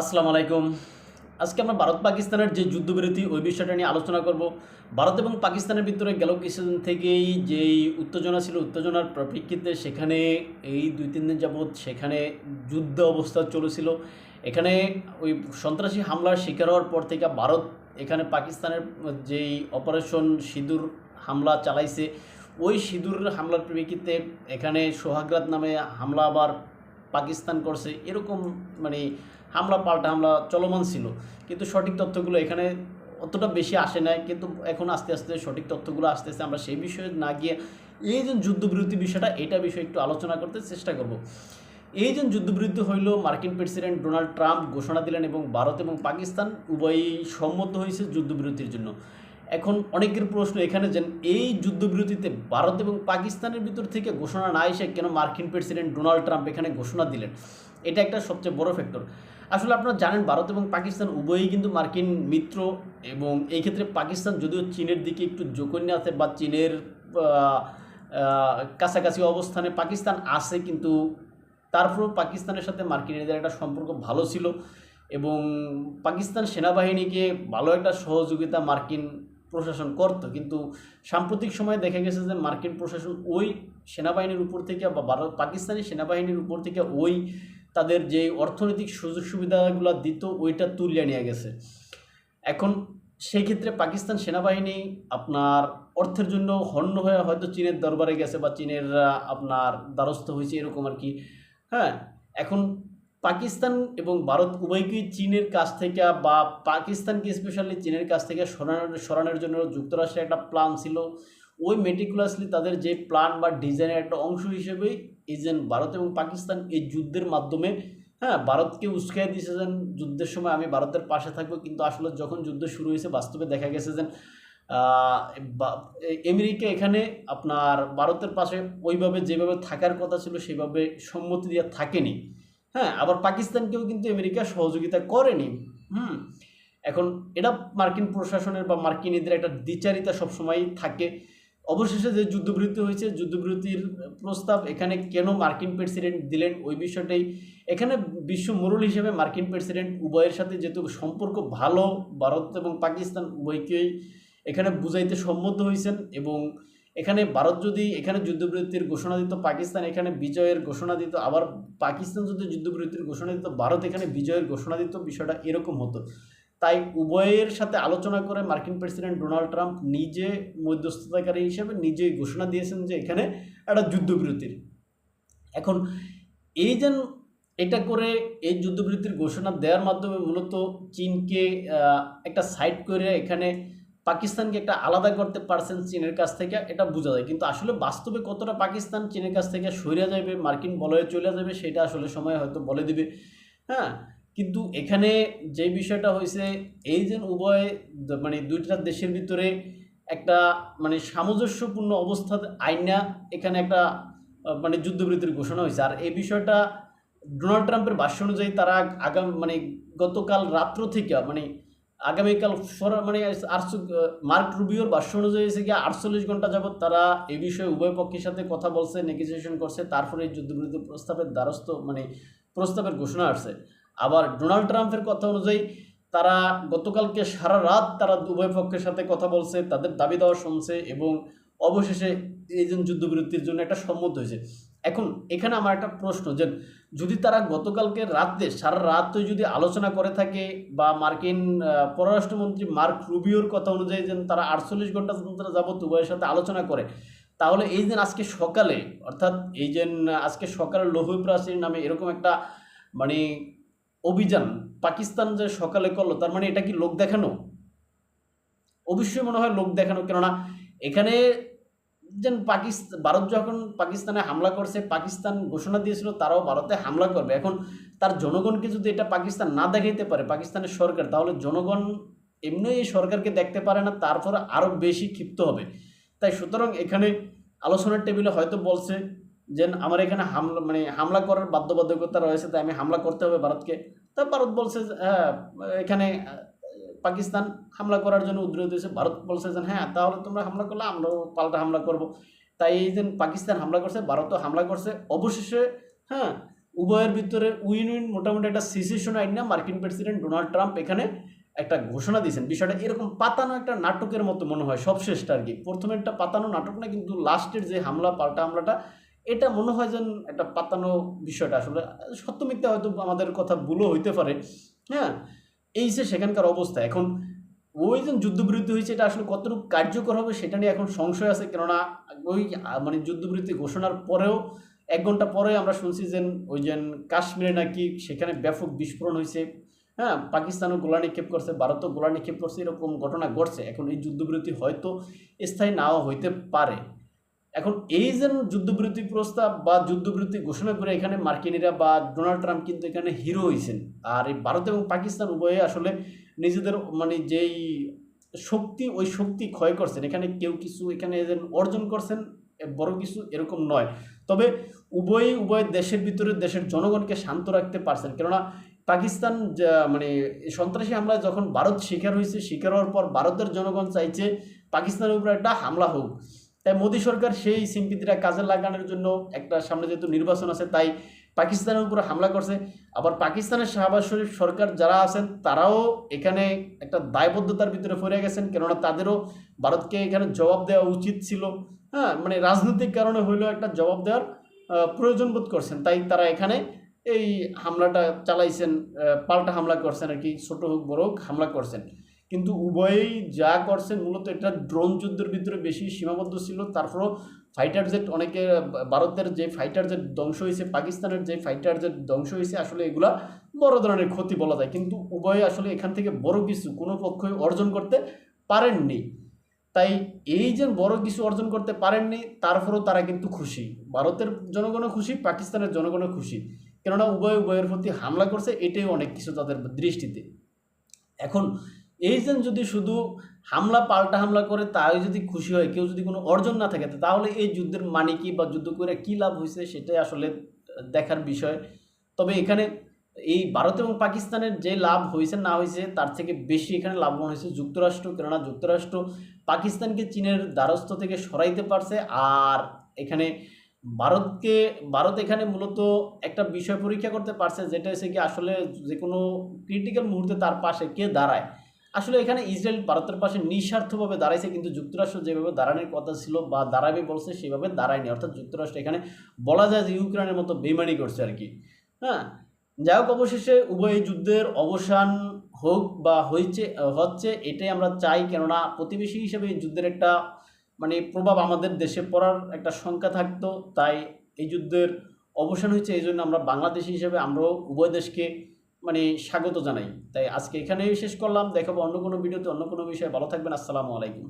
আসসালামু আলাইকুম। আজকে আমরা ভারত পাকিস্তানের যে যুদ্ধবিরতি, ওই বিষয়টা নিয়ে আলোচনা করব। ভারত এবং পাকিস্তানের ভিতরে গেল কিছুদিন থেকেই যেই উত্তেজনা ছিল, উত্তেজনার প্রেক্ষিতে সেখানে এই দুই, তিন দিন যাবৎ সেখানে যুদ্ধ অবস্থা চলেছিল। এখানে ওই সন্ত্রাসী হামলার শিকার হওয়ার পর থেকে ভারত এখানে পাকিস্তানের যেই অপারেশন সিঁদুর হামলা চালাইছে, ওই সিঁদুর হামলার প্রেক্ষিতে এখানে সোহাগরাত নামে হামলা আবার পাকিস্তান করছে। এরকম মানে হামলা পাল্টা হামলা চলমান ছিল। কিন্তু সঠিক তথ্যগুলো এখানে অতটা বেশি আসে নাই। কিন্তু এখন আস্তে আস্তে সঠিক তথ্যগুলো আস্তে আস্তে আমরা সেই বিষয়ে না গিয়ে এই যে যুদ্ধবিরতি বিষয়টা, এটা বিষয়ে একটু আলোচনা করতে চেষ্টা করব। এই যে যুদ্ধবিরতি হইল, মার্কিন প্রেসিডেন্ট ডোনাল্ড ট্রাম্প ঘোষণা দিলেন এবং ভারত এবং পাকিস্তান উভয়ই সম্মত হয়েছে যুদ্ধবিরতির জন্য। এখন অনেকের প্রশ্ন এখানে যে এই যুদ্ধবিরতিতে ভারত এবং পাকিস্তানের ভিতর থেকে ঘোষণা না এসে কেন মার্কিন প্রেসিডেন্ট ডোনাল্ড ট্রাম্প এখানে ঘোষণা দিলেন? এটা একটা সবচেয়ে বড় ফ্যাক্টর আসলে আপনারা জানেন ভারত এবং পাকিস্তান উভয়ই কিন্তু মার্কিন মিত্র এবং এই ক্ষেত্রে পাকিস্তান যদিও চীনের দিকে একটু জোকন্য আছে বা চীনের কাছাকাছি অবস্থানে পাকিস্তান আছে কিন্তু তারপরেও পাকিস্তানের সাথে মার্কিনীদের একটা সম্পর্ক ভালো ছিল এবং পাকিস্তান সেনাবাহিনীকে ভালো একটা সহযোগিতা মার্কিন প্রশাসন করতো। কিন্তু সাম্প্রতিক সময়ে দেখা গেছে যে মার্কিন প্রশাসন ওই সেনাবাহিনীর উপর থেকে বা ভারত, পাকিস্তানি সেনাবাহিনীর উপর থেকে ওই তাদের যে অর্থনৈতিক সুযোগ সুবিধাগুলো দিত, ওইটা তুলিয়ে নিয়ে গেছে। এখন সেই ক্ষেত্রে পাকিস্তান সেনাবাহিনী আপনার অর্থের জন্য হন্য হয়ে হয়তো চীনের দরবারে গেছে বা চীনের আপনার দ্বারস্থ হয়েছে এরকম আর কি। হ্যাঁ এখন পাকিস্তান এবং ভারত উভয়কেই চীনের কাছ থেকে বা পাকিস্তানকে স্পেশালি চীনের কাছ থেকে সরানোর সরানোর জন্য যুক্তরাষ্ট্রের একটা প্ল্যান ছিল। ওই মেটিকুলাসলি তাদের যে প্ল্যান বা ডিজাইনের একটা অংশ হিসেবেই এই যে ভারত এবং পাকিস্তান এই যুদ্ধের মাধ্যমে হ্যাঁ ভারতকে উস্কাই দিয়েছে যেন যুদ্ধের সময় আমি ভারতের পাশে থাকব। কিন্তু আসলে যখন যুদ্ধ শুরু হয়েছে, বাস্তবে দেখা গেছে যে আমেরিকা এখানে আপনার ভারতের পাশে ওইভাবে যেভাবে থাকার কথা ছিল, সেভাবে সম্মতি দিয়ে থাকেনি। হ্যাঁ আবার পাকিস্তানকেও কিন্তু আমেরিকা সহযোগিতা করেনি। হুম, এখন এটা মার্কিন প্রশাসনের বা মার্কিনীদের একটা দ্বিচারিতা সবসময়ই থাকে। অবশেষে যে যুদ্ধবিরতি হয়েছে, যুদ্ধবিরতির প্রস্তাব, এখানে কেন মার্কিন প্রেসিডেন্ট দিলেন ওই বিষয়টাই। এখানে বিশ্ব মোড়ল হিসেবে মার্কিন প্রেসিডেন্ট উভয়ের সাথে যেহেতু সম্পর্ক ভালো, ভারত এবং পাকিস্তান উভয়কেই এখানে বুঝাইতে সম্মত হয়েছেন এবং এখানে ভারত যদি এখানে যুদ্ধবিরতির ঘোষণা দিত, পাকিস্তান এখানে বিজয়ের ঘোষণা দিত, আবার পাকিস্তান যদি যুদ্ধবিরতির ঘোষণা দিত, ভারত এখানে বিজয়ের ঘোষণা দিত, বিষয়টা এরকম হতো। তাই উভয়ের সাথে আলোচনা করে মার্কিন প্রেসিডেন্ট ডোনাল্ড ট্রাম্প নিজে মধ্যস্থতাকারী হিসেবে নিজেই ঘোষণা দিয়েছেন যে এখানে একটা যুদ্ধবিরতির। এখন এই যেন এটা করে এই যুদ্ধবিরতির ঘোষণা দেওয়ার মাধ্যমে মূলত চীনকে একটা সাইড করে এখানে পাকিস্তানকে একটা আলাদা করতে পারছেন চীনের কাছ থেকে, এটা বোঝা যায়। কিন্তু আসলে বাস্তবে কতটা পাকিস্তান চীনের কাছ থেকে সরে যাবে, মার্কিন বলয়ে চলে যাবে, সেটা আসলে সময় হয়তো বলে দিবে। হ্যাঁ? কিন্তু এখানে যে বিষয়টা হয়েছে, এই যে উভয় মানে দুইটা দেশের ভিতরে একটা মানে সামঞ্জস্যপূর্ণ অবস্থা আইনা এখানে একটা মানে যুদ্ধবিরতির ঘোষণা হয়েছে। আর এই বিষয়টা ডোনাল্ড ট্রাম্পের ভাষ্য অনুযায়ী তারা আগাম মানে গতকাল রাত্র থেকে মানে আগামীকাল মানে আটশো মার্ক রুবিওর ভাষ্য অনুযায়ী হয়েছে কি, আটচল্লিশ ঘণ্টা যাবত তারা এ বিষয়ে উভয় পক্ষের সাথে কথা বলছে নেগোসিয়েশন করছে, তারপরে এই যুদ্ধবিরতি প্রস্তাবের দ্বারস্থ মানে প্রস্তাবের ঘোষণা আসছে। আবার ডোনাল্ড ট্রাম্পের কথা অনুযায়ী তারা গতকালকে সারা রাত তারা উভয় পক্ষের সাথে কথা বলছে, তাদের দাবি দেওয়া শুনছে এবং অবশেষে এই যে যুদ্ধবিরতির জন্য একটা সম্মত হয়েছে। এখন এখানে আমার একটা প্রশ্ন যে যদি তারা গতকালকে রাতে, সারা রাত যদি আলোচনা করে থাকে বা মার্কিন পররাষ্ট্রমন্ত্রী মার্ক রুবিওর কথা অনুযায়ী যেন তারা আটচল্লিশ ঘণ্টা তারা যাবত উভয়ের সাথে আলোচনা করে, তাহলে এই যে আজকে সকালে, অর্থাৎ এই যে আজকে সকালে লৌহ প্রাচীর নামে এরকম একটা মানে অভিযান, পাকিস্তান যে সকালে করল, তার মানে এটা কি লোক দেখানো? অবশ্যই মনে হয় লোক দেখানো, কেননা এখানে যেন পাকিস্তান ভারত যখন পাকিস্তানে হামলা করছে, পাকিস্তান ঘোষণা দিয়েছিল তারাও ভারতে হামলা করবে। এখন তার জনগণকে যদি এটা পাকিস্তান না দেখাইতে পারে, পাকিস্তানের সরকার, তাহলে জনগণ এমনি এই সরকারকে দেখতে পারে না, তারপরে আরও বেশি ক্ষিপ্ত হবে। তাই সুতরাং এখানে আলোচনার টেবিলে হয়তো বলছে যে আমার এখানে হামলা মানে হামলা করার বাধ্যবাধকতা রয়েছে, তাই আমি হামলা করতে হবে ভারতকে। তা ভারত বলছে হ্যাঁ এখানে পাকিস্তান হামলা করার জন্য উদ্রত হয়েছে ভারত বলছে যে হ্যাঁ তাহলে তোমরা হামলা করলে, আমরাও পাল্টা হামলা করব। তাই এই যে পাকিস্তান হামলা করছে, ভারতও হামলা করছে। অবশেষে হ্যাঁ উভয়ের ভিতরে উইন উইন মোটামুটি একটা সিচুয়েশন আইন না, মার্কিন প্রেসিডেন্ট ডোনাল্ড ট্রাম্প এখানে একটা ঘোষণা দিয়েছেন। বিষয়টা এরকম পাতানো একটা নাটকের মতো মনে হয়, সবশেষটা আর কি। প্রথমে একটা পাতানো নাটক না, কিন্তু লাস্টের যে হামলা, পাল্টা হামলাটা এটা মনে হয় যেন একটা পাতানো বিষয়টা। আসলে সত্য মিথ্যা হয়তো আমাদের কথা ভুলও হইতে পারে। হ্যাঁ? এই যে সেখানকার অবস্থা, এখন ওই যে যুদ্ধবিরতি হয়েছে, এটা আসলে কতটুকু কার্যকর হবে সেটা নিয়ে এখন সংশয় আছে। কেননা ওই মানে যুদ্ধবিরতি ঘোষণার পরেও এক ঘণ্টা পরে আমরা শুনছি যে ওই যে কাশ্মীরে নাকি সেখানে ব্যাপক বিস্ফোরণ হয়েছে। হ্যাঁ? পাকিস্তানও গোলা নিক্ষেপ করছে, ভারতও গোলা নিক্ষেপ করছে, এরকম ঘটনা ঘটছে। এখন এই যুদ্ধবিরতি হয়তো স্থায়ী নাও হইতে পারে। এখন এই যে যুদ্ধবিরতি প্রস্তাব বা যুদ্ধবিরতি ঘোষণা করে এখানে মার্কিনিরা বা ডোনাল্ড ট্রাম্প কিন্তু এখানে হিরো হয়েছেন। আর এই ভারত এবং পাকিস্তান উভয়ে আসলে নিজেদের মানে যেই শক্তি, ওই শক্তি ক্ষয় করছেন। এখানে কেউ কিছু এখানে অর্জন করছেন বড় কিছু এরকম নয়। তবে উভয়ই উভয় দেশের ভিতরে দেশের জনগণকে শান্ত রাখতে পারছেন। কেননা পাকিস্তান মানে সন্ত্রাসী হামলায় যখন ভারত শিকার হয়েছে, শিকার হওয়ার পর ভারতের জনগণ চাইছে পাকিস্তানের উপরে একটা হামলা হোক। তাই মোদী সরকার সেই সিম্পিতিটা কাজে লাগানোর জন্য একটা সামনে যেহেতু নির্বাচন আছে, তাই পাকিস্তানের উপরে হামলা করছে। আবার পাকিস্তানের শাহবাজ শরীফ সরকার যারা আছেন, তারাও এখানে একটা দায়বদ্ধতার ভিতরে পড়ে গেছেন। কেননা তাদেরও ভারতকে এখানে জবাব দেওয়া উচিত ছিল। হ্যাঁ মানে রাজনৈতিক কারণে হইলেও একটা জবাব দেওয়ার প্রয়োজন বোধ করছেন। তাই তারা এখানে এই হামলাটা চালাইছেন পাল্টা হামলা করছেন আর কি, ছোট হোক, বড় হোক, হামলা করছেন। কিন্তু উভয়েই যা করছে, মূলত এটা ড্রোন যুদ্ধের ভিতরে বেশি সীমাবদ্ধ ছিল। তারপরও ফাইটার জেট অনেকে, ভারতের যে ফাইটার জেট ধ্বংস হয়েছে, পাকিস্তানের যে ফাইটার জেট ধ্বংস হয়েছে, আসলে এগুলা বড় ধরনের ক্ষতি বলা যায়। কিন্তু উভয়ে আসলে এখান থেকে বড় কিছু কোনো পক্ষই অর্জন করতে পারেননি। তাই এই যে বড় কিছু অর্জন করতে পারেননি, তারপরেও তারা কিন্তু খুশি। ভারতের জনগণও খুশি, পাকিস্তানের জনগণও খুশি। কেননা উভয় উভয়ের প্রতি হামলা করছে, এটাই অনেক কিছু তাদের দৃষ্টিতে। এখন যে যদি শুধু হামলা, পাল্টা হামলা করে তাই যদি খুশি হয়, কেউ যদি কোনো অর্জন না থাকে, তাহলে এই যুদ্ধের মানে কি বা যুদ্ধ করে কী লাভ হয়েছে সেটাই আসলে দেখার বিষয়। তবে এখানে এই ভারত এবং পাকিস্তানের যে লাভ হয়েছে না হয়েছে, তার থেকে বেশি এখানে লাভবান হয়েছে যুক্তরাষ্ট্র। কেননা যুক্তরাষ্ট্র পাকিস্তানকে চীনের দ্বারস্থ থেকে সরাইতে পারছে আর এখানে ভারতকে, ভারত এখানে মূলত একটা বিষয় পরীক্ষা করতে পারছে, যেটা হচ্ছে কি আসলে যে কোনো ক্রিটিক্যাল মুহূর্তে তার পাশে কে দাঁড়ায়। আসলে এখানে ইসরায়েল ভারতের পাশে নিঃস্বার্থভাবে দাঁড়াইছে, কিন্তু যুক্তরাষ্ট্র যেভাবে দাঁড়ানোর কথা ছিল বা দাঁড়াবে বলছে, সেভাবে দাঁড়ায়নি। অর্থাৎ যুক্তরাষ্ট্র এখানে বলা যায় যে ইউক্রেনের মতো বেমানি করছে আর কি। হ্যাঁ? যাই হোক, অবশেষে উভয় যুদ্ধের অবসান হোক বা হয়েছে, হচ্ছে, এটাই আমরা চাই। কেননা প্রতিবেশী হিসেবে এই যুদ্ধের একটা মানে প্রভাব আমাদের দেশে পড়ার একটা শঙ্কা থাকতো। তাই এই যুদ্ধের অবসান হয়েছে, এই জন্য আমরা বাংলাদেশি হিসেবে আমরাও উভয় দেশকে মানে স্বাগত জানাই। তাই আজকে এখানেই শেষ করলাম। দেখাবো অন্য কোনো ভিডিওতে, অন্য কোনো বিষয়ে। ভালো থাকবেন। আসসালামু আলাইকুম।